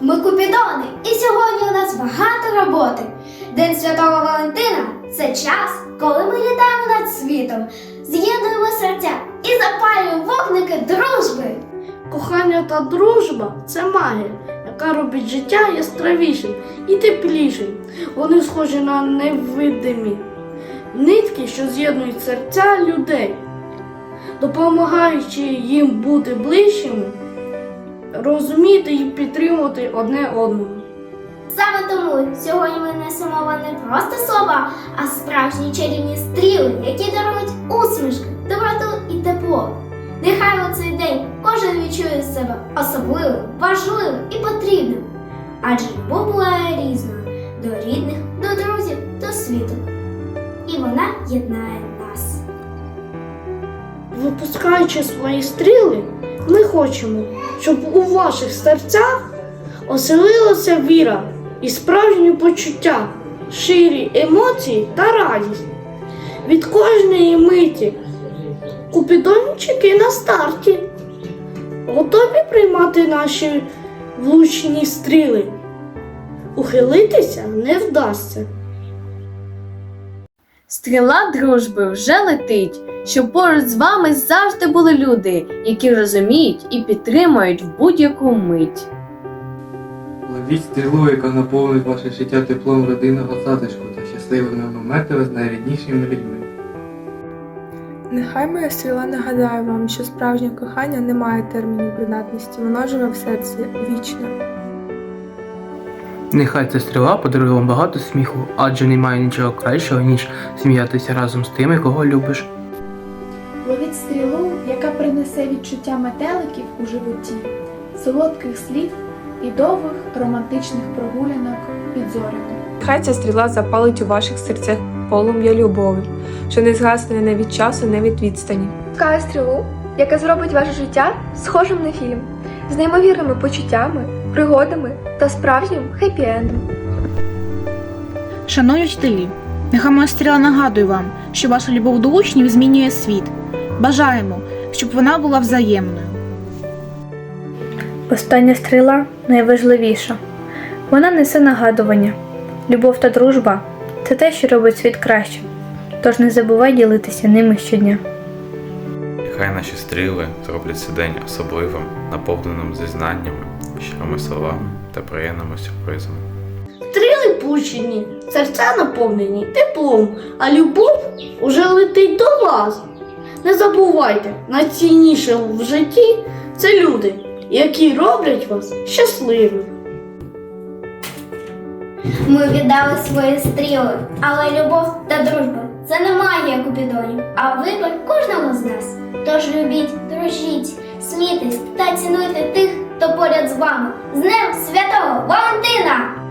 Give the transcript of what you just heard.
ми Купідони, і сьогодні у нас багато роботи. День Святого Валентина це час, коли ми літаємо над світом, з'єднуємо серця і запалюємо вогники дружби. Кохання та дружба це магія, яка робить життя яскравішим і теплішим. Вони схожі на невидимі нитки, що з'єднують серця людей, допомагаючи їм бути ближчими, розуміти і підтримувати одне одного. Саме тому сьогодні ми несемо вам не просто слова, а справжні чарівні стріли, які дарують усмішки, доброту і тепло. Нехай у цей день кожен відчує себе особливим, важливим і потрібним. Адже любов буває різною до рідних, до друзів, до світу. І вона єднає нас. Випускаючи свої стріли, ми хочемо, щоб у ваших серцях оселилася віра і справжні почуття, ширі емоції та радість. Від кожної миті купідончики на старті. Готові приймати наші влучні стріли. Ухилитися не вдасться. Стріла дружби вже летить, щоб поруч з вами завжди були люди, які розуміють і підтримують в будь-яку мить. Ловіть стрілу, яка наповнить ваше життя теплом родинного затишку та щасливими моментами з найріднішими людьми. Нехай моя стріла нагадає вам, що справжнє кохання не має термінів придатності, воно живе в серці вічно. Нехай ця стріла подарує вам багато сміху, адже немає нічого кращого, ніж сміятися разом з тими, кого любиш. Ловіть стрілу, яка принесе відчуття метеликів у животі, солодких слів і довгих романтичних прогулянок під зорями. Нехай ця стріла запалить у ваших серцях полум'я любові, що не згасне не від часу, не від відстані. Шукаю стрілу, яка зробить ваше життя схожим на фільм, з неймовірними почуттями, пригодами та справжнім хеппі-ендом. Шановні вчителі, нехай моя стріла нагадує вам, що ваша любов до учнів змінює світ. Бажаємо, щоб вона була взаємною. Остання стріла найважливіша. Вона несе нагадування. Любов та дружба це те, що робить світ кращим. Тож не забувай ділитися ними щодня. Нехай наші стріли зроблять цей день особливим, наповненим зізнаннями, щирими словами та приємними сюрпризами. Стріли пущені, серця наповнені теплом, а любов уже летить до вас. Не забувайте, найцінніше в житті це люди, які роблять вас щасливим. Ми віддали свої стріли, але любов та дружба це не магія купідонів, а вибір кожного з нас. Тож любіть, дружіть, смійтесь та цінуйте тих, поряд з вами. З Днем Святого Валентина!